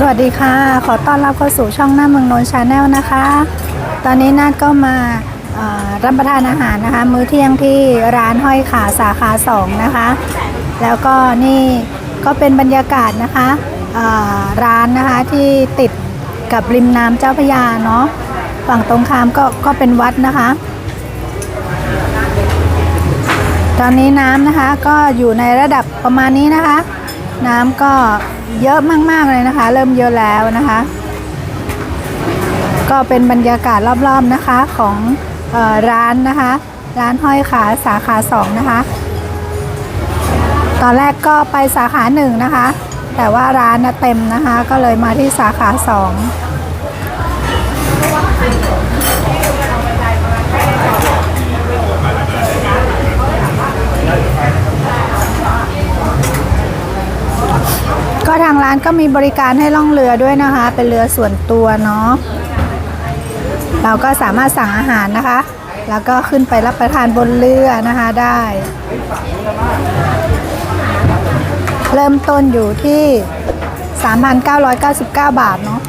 สวัสดีค่ะ ขอต้อนรับเข้าสู่ช่องหน้าเมืองนนท์ชาแนลนะคะ ตอนนี้นาดก็มารับประทานอาหารนะคะ มื้อเที่ยงที่ร้านห้อยขาสาขาสองนะคะ แล้วก็นี่ก็เป็นบรรยากาศนะคะร้านนะคะที่ติดกับริมน้ำเจ้าพยาเนาะฝั่งตรงข้ามก็ก็เป็นวัดนะคะ ตอนนี้น้ำนะคะก็อยู่ในระดับประมาณนี้นะคะ น้ำก็เยอะมากๆเลยนะคะ เริ่มเยอะแล้วนะคะ ก็เป็นบรรยากาศรอบๆนะคะของออร้านนะคะ ร้านห้อยขาสาขา2นะคะ ตอนแรกก็ไปสาขา1นะคะ แต่ว่าร้านเต็มนะคะ ก็เลยมาที่สาขา2 ร้านก็มีบริการให้ล่องเรือด้วยนะคะ เป็นเรือส่วนตัวเนาะเราก็สามารถสั่งอาหารนะคะ แล้วก็ขึ้นไปรับประทานบนเรือนะคะได้ เริ่มต้นอยู่ที่ 3,999 บาทเนาะ